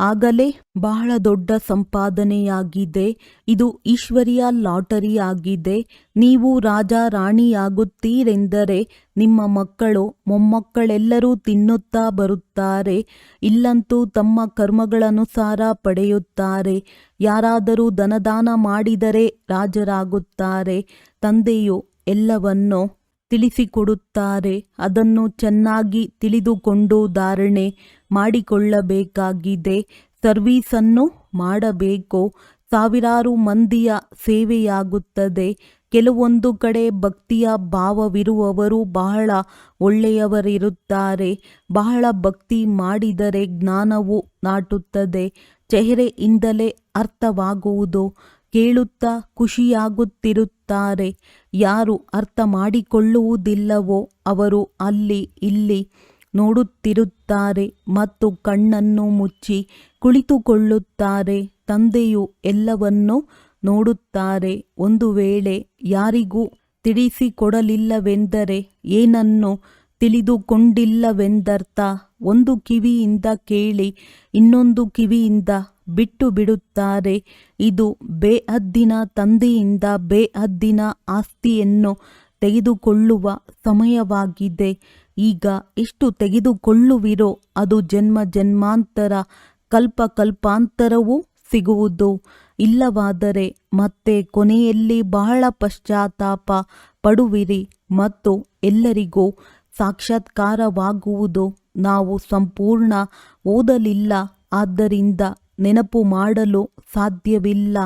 ಆಗಲೇ ಬಹಳ ದೊಡ್ಡ ಸಂಪಾದನೆಯಾಗಿದೆ. ಇದು ಈಶ್ವರಿಯ ಲಾಟರಿ ಆಗಿದೆ ನೀವು ರಾಜ ರಾಣಿಯಾಗುತ್ತೀರೆಂದರೆ ನಿಮ್ಮ ಮಕ್ಕಳು, ಮೊಮ್ಮಕ್ಕಳೆಲ್ಲರೂ ತಿನ್ನುತ್ತಾ ಬರುತ್ತಾರೆ. ಇಲ್ಲಂತೂ ತಮ್ಮ ಕರ್ಮಗಳನುಸಾರ ಪಡೆಯುತ್ತಾರೆ. ಯಾರಾದರೂ ದನದಾನ ಮಾಡಿದರೆ ರಾಜರಾಗುತ್ತಾರೆ. ತಂದೆಯು ಎಲ್ಲವನ್ನು ತಿಳಿಸಿಕೊಡುತ್ತಾರೆ. ಅದನ್ನು ಚೆನ್ನಾಗಿ ತಿಳಿದುಕೊಂಡು ಧಾರಣೆ ಮಾಡಿಕೊಳ್ಳಬೇಕಾಗಿದೆ. ಸರ್ವೀಸನ್ನು ಮಾಡಬೇಕು. ಸಾವಿರಾರು ಮಂದಿಯ ಸೇವೆಯಾಗುತ್ತದೆ. ಕೆಲವೊಂದು ಕಡೆ ಭಕ್ತಿಯ ಭಾವವಿರುವವರು ಬಹಳ ಒಳ್ಳೆಯವರಿರುತ್ತಾರೆ. ಬಹಳ ಭಕ್ತಿ ಮಾಡಿದರೆ ಜ್ಞಾನವು ನಾಟುತ್ತದೆ. ಚೆಹರೆಯಿಂದಲೇ ಅರ್ಥವಾಗುವುದು. ಕೇಳುತ್ತಾ ಖುಷಿಯಾಗುತ್ತಿರುತ್ತಾರೆ. ಯಾರು ಅರ್ಥ ಮಾಡಿಕೊಳ್ಳುವುದಿಲ್ಲವೋ ಅವರು ಅಲ್ಲಿ, ಇಲ್ಲಿ ನೋಡುತ್ತಿರುತ್ತಾರೆ ಮತ್ತು ಕಣ್ಣನ್ನು ಮುಚ್ಚಿ ಕುಳಿತುಕೊಳ್ಳುತ್ತಾರೆ. ತಂದೆಯು ಎಲ್ಲವನ್ನೂ ನೋಡುತ್ತಾರೆ. ಒಂದು ವೇಳೆ ಯಾರಿಗೂ ತಿಳಿಸಿಕೊಡಲಿಲ್ಲವೆಂದರೆ ಏನನ್ನು ತಿಳಿದುಕೊಂಡಿಲ್ಲವೆಂದರ್ಥ, ಒಂದು ಕಿವಿಯಿಂದ ಕೇಳಿ ಇನ್ನೊಂದು ಕಿವಿಯಿಂದ ಬಿಟ್ಟು ಬಿಡುತ್ತಾರೆ ಇದು ಬೇಹದ್ದಿನ ತಂದೆಯಿಂದ ಬೇಹದ್ದಿನ ಆಸ್ತಿಯನ್ನು ತೆಗೆದುಕೊಳ್ಳುವ ಸಮಯವಾಗಿದೆ. ಈಗ ಎಷ್ಟು ತೆಗೆದುಕೊಳ್ಳುವಿರೋ ಅದು ಜನ್ಮ ಜನ್ಮಾಂತರ ಕಲ್ಪ ಕಲ್ಪಾಂತರವೂ ಸಿಗುವುದು. ಇಲ್ಲವಾದರೆ ಮತ್ತೆ ಕೊನೆಯಲ್ಲಿ ಬಹಳ ಪಶ್ಚಾತ್ತಾಪ ಪಡುವಿರಿ ಮತ್ತು ಎಲ್ಲರಿಗೂ ಸಾಕ್ಷಾತ್ಕಾರವಾಗುವುದು. ನಾವು ಸಂಪೂರ್ಣ ಓದಲಿಲ್ಲ, ಆದ್ದರಿಂದ ನೆನಪು ಮಾಡಲು ಸಾಧ್ಯವಿಲ್ಲ.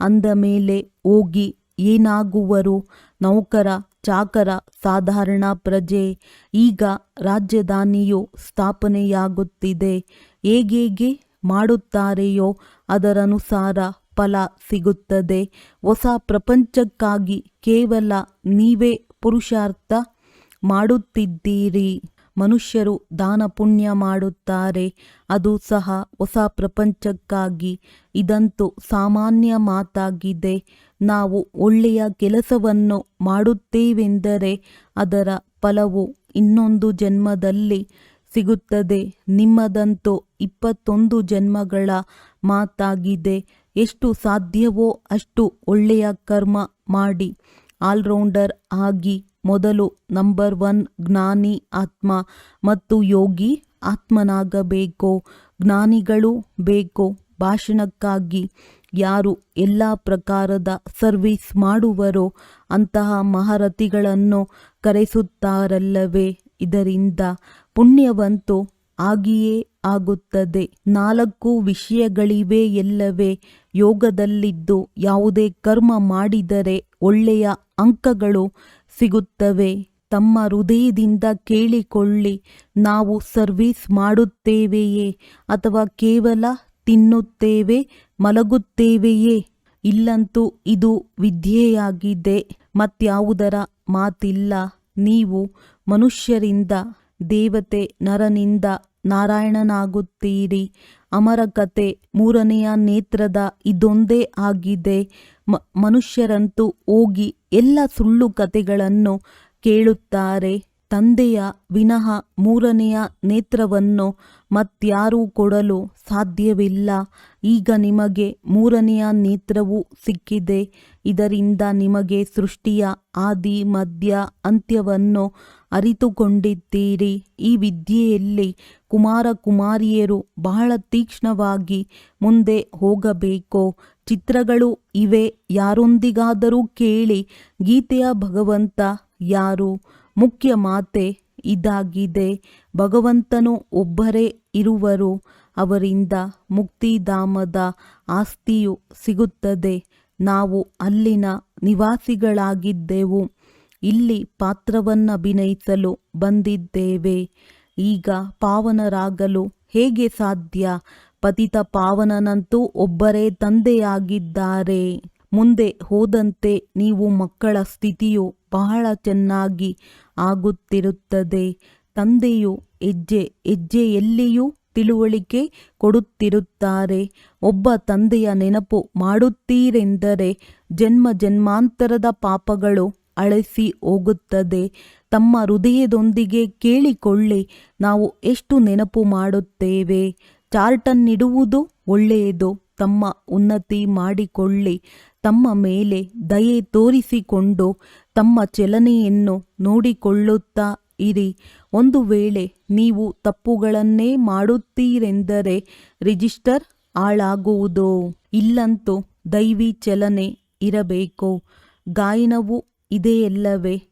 ಅಂದ ಮೇಲೆ ಹೋಗಿ ಏನಾಗುವರು ನೌಕರ ಚಾಕರ ಸಾಧಾರಣ ಪ್ರಜೆ. ಈಗ ರಾಜಧಾನಿಯು ಸ್ಥಾಪನೆಯಾಗುತ್ತಿದೆ. ಹೇಗೇಗೆ ಮಾಡುತ್ತಾರೆಯೋ ಅದರನುಸಾರ ಫಲ ಸಿಗುತ್ತದೆ. ಹೊಸ ಪ್ರಪಂಚಕ್ಕಾಗಿ ಕೇವಲ ನೀವೇ ಪುರುಷಾರ್ಥ ಮಾಡುತ್ತಿದ್ದೀರಿ. ಮನುಷ್ಯರು ದಾನ ಪುಣ್ಯ ಮಾಡುತ್ತಾರೆ. ಅದು ಸಹ ಹೊಸ ಪ್ರಪಂಚಕ್ಕಾಗಿ. ಇದಂತೂ ಸಾಮಾನ್ಯ ಮಾತಾಗಿದೆ. ನಾವು ಒಳ್ಳೆಯ ಕೆಲಸವನ್ನು ಮಾಡುತ್ತೇವೆಂದರೆ ಅದರ ಫಲವು ಇನ್ನೊಂದು ಜನ್ಮದಲ್ಲಿ ಸಿಗುತ್ತದೆ. ನಿಮ್ಮದಂತೂ ಇಪ್ಪತ್ತೊಂದು ಜನ್ಮಗಳ ಮಾತಾಗಿದೆ. ಎಷ್ಟು ಸಾಧ್ಯವೋ ಅಷ್ಟು ಒಳ್ಳೆಯ ಕರ್ಮ ಮಾಡಿ. ಆಲ್ರೌಂಡರ್ ಆಗಿ ಮೊದಲು ನಂಬರ್ ಒನ್ ಜ್ಞಾನಿ ಆತ್ಮ ಮತ್ತು ಯೋಗಿ ಆತ್ಮನಾಗಬೇಕು. ಜ್ಞಾನಿಗಳು ಬೇಕೋ. ಭಾಷಣಕ್ಕಾಗಿ ಯಾರು ಎಲ್ಲ ಪ್ರಕಾರದ ಸರ್ವಿಸ್ ಮಾಡುವರೋ ಅಂತಹ ಮಹಾರಥಿಗಳನ್ನು ಕರೆಸುತ್ತಾರಲ್ಲವೇ? ಇದರಿಂದ ಪುಣ್ಯವಂತು ಆಗಿಯೇ ಆಗುತ್ತದೆ. ನಾಲ್ಕು ವಿಷಯಗಳಿವೆ ಎಲ್ಲವೇ? ಯೋಗದಲ್ಲಿದ್ದು ಯಾವುದೇ ಕರ್ಮ ಮಾಡಿದರೆ ಒಳ್ಳೆಯ ಅಂಕಗಳು ಸಿಗುತ್ತವೆ. ತಮ್ಮ ಹೃದಯದಿಂದ ಕೇಳಿಕೊಳ್ಳಿ, ನಾವು ಸರ್ವಿಸ್ ಮಾಡುತ್ತೇವೆಯೇ ಅಥವಾ ಕೇವಲ ತಿನ್ನುತ್ತೇವೆ? ಮಲಗುತ್ತೇವೆಯೇ? ಇಲ್ಲಂತೂ ಇದು ವಿದ್ಯೆಯಾಗಿದೆ, ಮತ್ಯಾವುದರ ಮಾತಿಲ್ಲ. ನೀವು ಮನುಷ್ಯರಿಂದ, ದೇವತೆ ನರನಿಂದ ನಾರಾಯಣನಾಗುತ್ತೀರಿ. ಅಮರ ಕತೆ ಮೂರನೆಯ ನೇತ್ರದ ಇದೊಂದೇ ಆಗಿದೆ. ಮನುಷ್ಯರಂತೂ ಹೋಗಿ ಎಲ್ಲ ಸುಳ್ಳು ಕತೆಗಳನ್ನು ಕೇಳುತ್ತಾರೆ. ತಂದೆಯ ವಿನಃ ಮೂರನೆಯ ನೇತ್ರವನ್ನು ಮತ್ಯಾರೂ ಕೊಡಲು ಸಾಧ್ಯವಿಲ್ಲ. ಈಗ ನಿಮಗೆ ಮೂರನೆಯ ನೇತ್ರವು ಸಿಕ್ಕಿದೆ. ಇದರಿಂದ ನಿಮಗೆ ಸೃಷ್ಟಿಯ ಆದಿ, ಮಧ್ಯ, ಅಂತ್ಯವನ್ನು ಅರಿತುಕೊಂಡಿದ್ದೀರಿ. ಈ ವಿದ್ಯೆಯಲ್ಲಿ ಕುಮಾರ ಕುಮಾರಿಯರು ಬಹಳ ತೀಕ್ಷ್ಣವಾಗಿ ಮುಂದೆ ಹೋಗಬೇಕು. ಚಿತ್ರಗಳು ಇವೆ. ಯಾರೊಂದಿಗಾದರೂ ಕೇಳಿ ಗೀತೆಯ ಭಗವಂತ ಯಾರು? ಮುಖ್ಯ ಮಾತೆ ಇದಾಗಿದೆ. ಭಗವಂತನು ಒಬ್ಬರೇ ಇರುವರು. ಅವರಿಂದ ಮುಕ್ತಿಧಾಮದ ಆಸ್ತಿಯು ಸಿಗುತ್ತದೆ. ನಾವು ಅಲ್ಲಿನ ನಿವಾಸಿಗಳಾಗಿದ್ದೆವು. ಇಲ್ಲಿ ಪಾತ್ರವನ್ನು ಅಭಿನಯಿಸಲು ಬಂದಿದ್ದೇವೆ. ಈಗ ಪಾವನರಾಗಲು ಹೇಗೆ ಸಾಧ್ಯ? ಪತಿತ ಪಾವನನಂತೂ ಒಬ್ಬರೇ ತಂದೆಯಾಗಿದ್ದಾರೆ. ಮುಂದೆ ಹೋದಂತೆ ನೀವು ಮಕ್ಕಳ ಸ್ಥಿತಿಯು ಬಹಳ ಚೆನ್ನಾಗಿ ಆಗುತ್ತಿರುತ್ತದೆ. ತಂದೆಯು ಹೆಜ್ಜೆ, ಹೆಜ್ಜೆಯಲ್ಲಿಯೂ ತಿಳುವಳಿಕೆ ಕೊಡುತ್ತಿರುತ್ತಾರೆ. ಒಬ್ಬ ತಂದೆಯ ನೆನಪು ಮಾಡುತ್ತೀರೆಂದರೆ ಜನ್ಮ ಜನ್ಮಾಂತರದ ಪಾಪಗಳು ಅಳಿಸಿ ಹೋಗುತ್ತದೆ. ತಮ್ಮ ಹೃದಯದೊಂದಿಗೆ ಕೇಳಿಕೊಳ್ಳಿ, ನಾವು ಎಷ್ಟು ನೆನಪು ಮಾಡುತ್ತೇವೆ. ಚಾರ್ಟನ್ನಿಡುವುದು ಒಳ್ಳೆಯದು, ತಮ್ಮ ಉನ್ನತಿ ಮಾಡಿಕೊಳ್ಳಿ. ತಮ್ಮ ಮೇಲೆ ದಯೆ ತೋರಿಸಿಕೊಂಡು ತಮ್ಮ ಚಲನೆಯನ್ನು ನೋಡಿಕೊಳ್ಳುತ್ತಾ ಇರಿ. ಒಂದು ವೇಳೆ ನೀವು ತಪ್ಪುಗಳನ್ನೇ ಮಾಡುತ್ತೀರೆಂದರೆ ರಿಜಿಸ್ಟರ್ ಹಾಳಾಗುವುದು? ಇಲ್ಲಂತೂ ದೈವಿ ಚಲನೆ ಇರಬೇಕು? ಗಾಯನವು ಇದೆಯಲ್ಲವೇ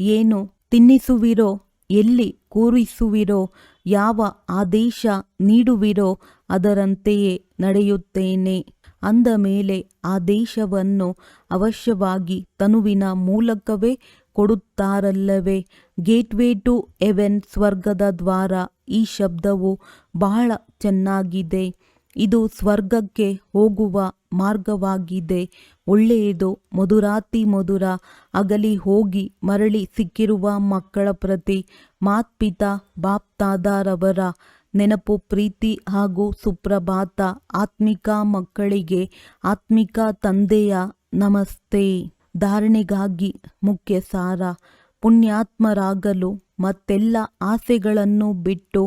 ಏನು ತಿನ್ನಿಸುವಿರೋ? ಎಲ್ಲಿ ಕೂರಿಸುವಿರೋ? ಯಾವ ಆದೇಶ ನೀಡುವಿರೋ? ಅದರಂತೆಯೇ ನಡೆಯುತ್ತೇನೆ. ಅಂದ ಮೇಲೆ ಆದೇಶವನ್ನು ಅವಶ್ಯವಾಗಿ ತನುವಿನ ಮೂಲಕವೇ ಕೊಡುತ್ತಾರಲ್ಲವೇ? ಗೇಟ್ವೇ ಟು ಎವೆನ್ ಸ್ವರ್ಗದ ದ್ವಾರ. ಈ ಶಬ್ದವು ಬಹಳ ಚೆನ್ನಾಗಿದೆ. ಇದು ಸ್ವರ್ಗಕ್ಕೆ ಹೋಗುವ ಮಾರ್ಗವಾಗಿದೆ. ಒಳ್ಳೆಯದು, ಮಧುರಾತಿ ಮಧುರ. ಅಗಲಿ ಹೋಗಿ ಮರಳಿ ಸಿಕ್ಕಿರುವ ಮಕ್ಕಳ ಪ್ರತಿ, ಮಾತ್ಪಿತ ಬಾಪ್ತಾದಾರವರ ನೆನಪು ಪ್ರೀತಿ ಹಾಗೂ ಸುಪ್ರಭಾತ. ಆತ್ಮಿಕ ಮಕ್ಕಳಿಗೆ ಆತ್ಮಿಕ ತಂದೆಯ ನಮಸ್ತೆ. ಧಾರಣೆಗಾಗಿ ಮುಖ್ಯ ಸಾರ ಪುಣ್ಯಾತ್ಮರಾಗಲು ಮತ್ತೆಲ್ಲ ಆಸೆಗಳನ್ನು ಬಿಟ್ಟು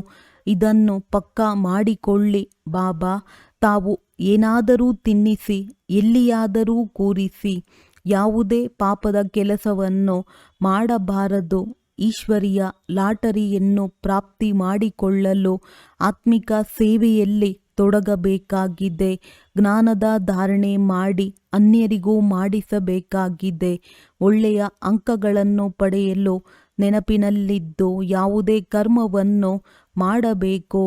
ಇದನ್ನು ಪಕ್ಕಾ ಮಾಡಿಕೊಳ್ಳಿ, ಬಾಬಾ. ತಾವು ಏನಾದರೂ ತಿನ್ನಿಸಿ, ಎಲ್ಲಿಯಾದರೂ ಕೂರಿಸಿ, ಯಾವುದೇ ಪಾಪದ ಕೆಲಸವನ್ನು ಮಾಡಬಾರದು. ಈಶ್ವರಿಯ ಲಾಟರಿಯನ್ನು ಪ್ರಾಪ್ತಿ ಮಾಡಿಕೊಳ್ಳಲು ಆತ್ಮಿಕ ಸೇವೆಯಲ್ಲಿ ತೊಡಗಬೇಕಾಗಿದೆ. ಜ್ಞಾನದ ಧಾರಣೆ ಮಾಡಿ, ಅನ್ಯರಿಗೂ ಮಾಡಿಸಬೇಕಾಗಿದೆ. ಒಳ್ಳೆಯ ಅಂಕಗಳನ್ನು ಪಡೆಯಲು ನೆನಪಿನಲ್ಲಿದ್ದು ಯಾವುದೇ ಕರ್ಮವನ್ನು ಮಾಡಬೇಕು.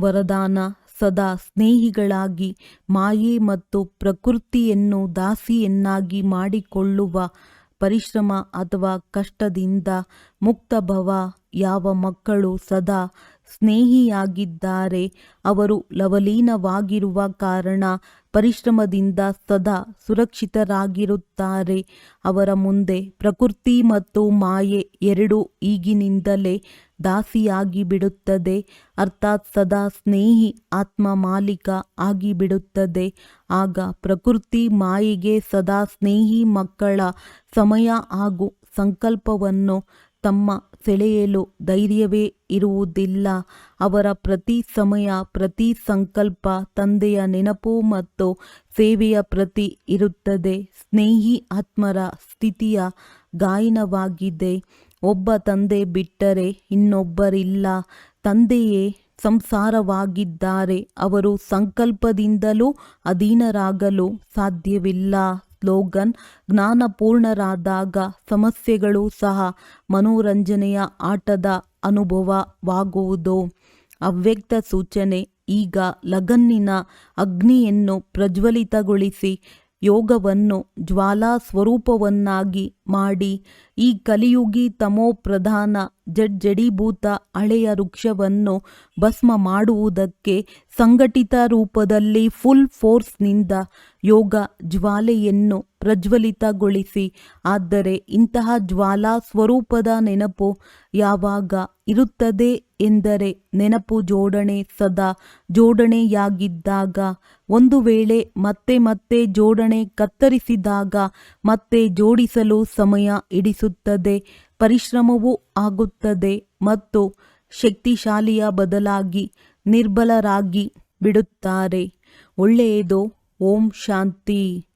ವರದಾನ ಸದಾ ಸ್ನೇಹಿಗಳಾಗಿ, ಮಾಯೆ ಮತ್ತು ಪ್ರಕೃತಿಯನ್ನು ದಾಸಿಯನ್ನಾಗಿ ಮಾಡಿಕೊಳ್ಳುವ ಪರಿಶ್ರಮ ಅಥವಾ ಕಷ್ಟದಿಂದ ಮುಕ್ತಭವ, ಯಾವ ಮಕ್ಕಳು ಸದಾ ಸ್ನೇಹಿಯಾಗಿದ್ದಾರೆ. ಅವರು ಲವಲೀನವಾಗಿರುವ ಕಾರಣ ಪರಿಶ್ರಮದಿಂದ ಸದಾ ಸುರಕ್ಷಿತರಾಗಿರುತ್ತಾರೆ. ಅವರ ಮುಂದೆ ಪ್ರಕೃತಿ ಮತ್ತು ಮಾಯೆ ಎರಡೂ ಈಗಿನಿಂದಲೇ ದಾಸಿಯಾಗಿ ಬಿಡುತ್ತದೆ ಅರ್ಥಾತ್ ಸದಾ ಸ್ನೇಹಿ ಆತ್ಮ ಮಾಲೀಕ ಆಗಿಬಿಡುತ್ತದೆ. ಆಗ ಪ್ರಕೃತಿ ಮಾಯೆಗೆ ಸದಾ ಸ್ನೇಹಿ ಮಕ್ಕಳ ಸಮಯ ಹಾಗೂ ಸಂಕಲ್ಪವನ್ನು ತಮ್ಮ ಸೆಳೆಯಲು ಧೈರ್ಯವೇ ಇರುವುದಿಲ್ಲ. ಅವರ ಪ್ರತಿ ಸಮಯ, ಪ್ರತಿ ಸಂಕಲ್ಪ ತಂದೆಯ ನೆನಪು ಮತ್ತು ಸೇವೆಯ ಪ್ರತಿ ಇರುತ್ತದೆ. ಸ್ನೇಹಿ ಆತ್ಮರ ಸ್ಥಿತಿಯ ಗಾಯನವಾಗಿದೆ. ಒಬ್ಬ ತಂದೆ ಬಿಟ್ಟರೆ ಇನ್ನೊಬ್ಬರಿಲ್ಲ. ತಂದೆಯೇ ಸಂಸಾರವಾಗಿದ್ದಾರೆ. ಅವರು ಸಂಕಲ್ಪದಿಂದಲೂ ಅಧೀನರಾಗಲು ಸಾಧ್ಯವಿಲ್ಲ. ಸ್ಲೋಗನ್, ಜ್ಞಾನಪೂರ್ಣರಾದಾಗ ಸಮಸ್ಯೆಗಳು ಸಹ ಮನೋರಂಜನೆಯ ಆಟದ ಅನುಭವವಾಗುವುದು? ಅವ್ಯಕ್ತ ಸೂಚನೆ, ಈಗ ಲಗನ್ನಿನ ಅಗ್ನಿಯನ್ನು ಪ್ರಜ್ವಲಿತಗೊಳಿಸಿ ಯೋಗವನ್ನು ಜ್ವಾಲಾ ಸ್ವರೂಪವನ್ನಾಗಿ ಮಾಡಿ, ಈ ಕಲಿಯುಗಿ ತಮೋ ಪ್ರಧಾನ ಜಡ್ಜಡೀಭೂತ ಹಳೆಯ ವೃಕ್ಷವನ್ನು ಭಸ್ಮ ಮಾಡುವುದಕ್ಕೆ ಸಂಘಟಿತ ರೂಪದಲ್ಲಿ ಫುಲ್ ಫೋರ್ಸ್ನಿಂದ ಯೋಗ ಜ್ವಾಲೆಯನ್ನು ಪ್ರಜ್ವಲಿತಗೊಳಿಸಿ. ಆದರೆ ಇಂತಹ ಜ್ವಾಲಾ ಸ್ವರೂಪದ ನೆನಪು ಯಾವಾಗ ಇರುತ್ತದೆ ಎಂದರೆ ನೆನಪು ಜೋಡಣೆ ಸದಾ ಜೋಡಣೆಯಾಗಿದ್ದಾಗ. ಒಂದು ವೇಳೆ ಮತ್ತೆ ಮತ್ತೆ ಜೋಡಣೆ ಕತ್ತರಿಸಿದಾಗ ಮತ್ತೆ ಜೋಡಿಸಲು ಸಮಯ ಹಿಡಿಸುತ್ತದೆ ಪರಿಶ್ರಮವೂ ಆಗುತ್ತದೆ ಮತ್ತು ಶಕ್ತಿಶಾಲಿಯ ಬದಲಾಗಿ ನಿರ್ಬಲರಾಗಿ ಬಿಡುತ್ತಾರೆ. ಒಳ್ಳೆಯದು ಓಂ ಶಾಂತಿ.